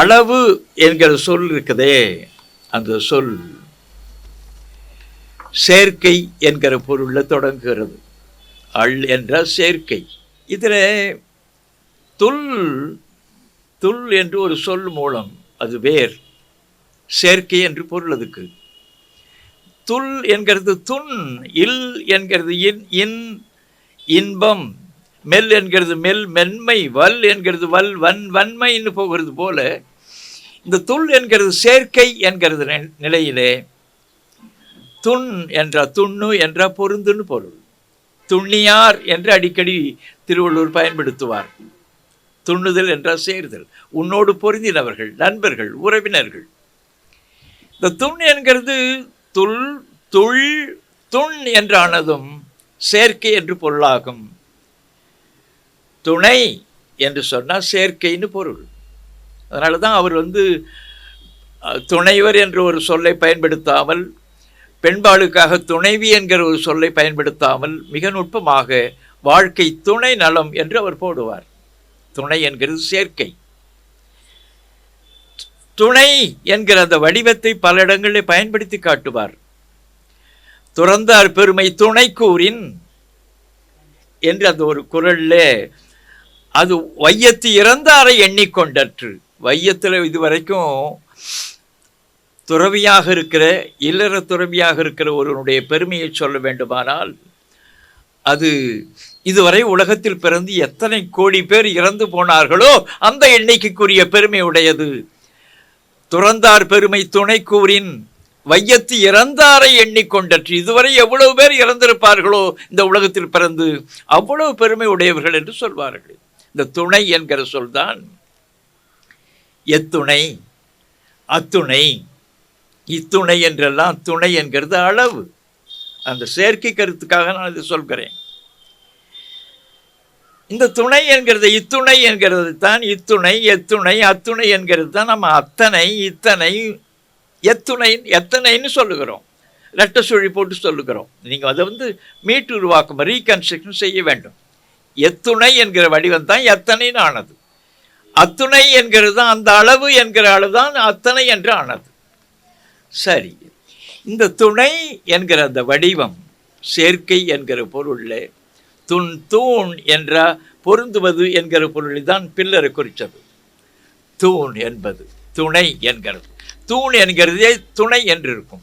அளவு என்கிற சொல் இருக்குதே அந்த சொல் சேர்க்கை என்கிற பொருளில் தொடங்குகிறது. அள் என்ற சேர்க்கை. இதில் துல் துல் என்று ஒரு சொல் மூலம் அது வேர் சேர்க்கை என்று பொருள் அதுக்கு. துல் என்கிறது துன் இல் என்கிறது இன் இன் இன்பம் மெல் என்கிறது மெல் மென்மை வல் என்கிறது வல் வன் வன்மைன்னு போகிறது போல இந்த துள் என்கிறது சேர்க்கை என்கிறது நிலையிலே துண் என்ற துண்ணு என்ற பொருந்துன்னு பொருள். துண்ணியார் என்று அடிக்கடி திருவள்ளுவர் பயன்படுத்துவார். துண்ணுதல் என்றால் சேர்தல் உன்னோடு பொருந்தினவர்கள் நண்பர்கள் உறவினர்கள். இந்த துண் என்கிறது துள் துள் துண் என்றானதும் சேர்க்கை என்று பொருளாகும். துணை என்று சொன்னால் சேர்க்கைன்னு பொருள். அதனால தான் அவர் வந்து துணைவர் என்ற ஒரு சொல்லை பயன்படுத்தாமல் பெண்பாளுக்காக துணைவி என்கிற ஒரு சொல்லை பயன்படுத்தாமல் மிக நுட்பமாக வாழ்க்கை துணை நலம் என்று அவர் போடுவார். துணை என்கிறது சேர்க்கை. துணை என்கிற அந்த வடிவத்தை பல இடங்களில் பயன்படுத்தி காட்டுவார். துறந்தார் பெருமை துணை கூறின் என்று அந்த ஒரு குரலில் அது வையத்து இறந்தாரை எண்ணிக்கொண்டற்று. வையத்தில் இதுவரைக்கும் துறவியாக இருக்கிற இல்லற துறவியாக இருக்கிற ஒருவனுடைய பெருமையை சொல்ல வேண்டுமானால் அது இதுவரை உலகத்தில் பிறந்து எத்தனை கோடி பேர் இறந்து போனார்களோ அந்த எண்ணிக்கைக்குரிய பெருமை உடையது. துறந்தார் பெருமை துணை கூறின் வையத்து இறந்தாரை எண்ணிக்கொண்டற்று. இதுவரை எவ்வளவு பேர் இறந்திருப்பார்களோ இந்த உலகத்தில் பிறந்து அவ்வளவு பெருமை உடையவர்கள் என்று சொல்வார்கள். இந்த துணை என்கிற சொல்தான் எத்துணை அத்துணை. இத்துணை என்றெல்லாம் துணை என்கிறது அளவு. அந்த செயற்கை கருத்துக்காக நான் இதை சொல்கிறேன். இந்த துணை என்கிறது இத்துணை என்கிறது தான் இத்துணை எத்துணை அத்துணை என்கிறது தான் நம்ம அத்தனை இத்தனை எத்துணை எத்தனைன்னு சொல்லுகிறோம். லெட்டர் சுழி போட்டு சொல்லுகிறோம். நீங்கள் அதை வந்து மீட்டு உருவாக்கம் ரீகன்ஸ்ட்ரக்ஷன் செய்ய வேண்டும். எத்துணை என்கிற வடிவம் தான் எத்தனைன்னு ஆனது. அத்துணை என்கிறது தான் அந்த அளவு என்கிற அளவு தான் அத்தனை என்று ஆனது. சரி. இந்த துணை என்கிற அந்த வடிவம் சேர்க்கை என்கிற பொருளில் துண் தூண் என்ற பொருந்துவது என்கிற பொருளில் தான் பில்லரை குறித்தது. தூண் என்பது துணை என்கிறது. தூண் என்கிறதே துணை என்று இருக்கும்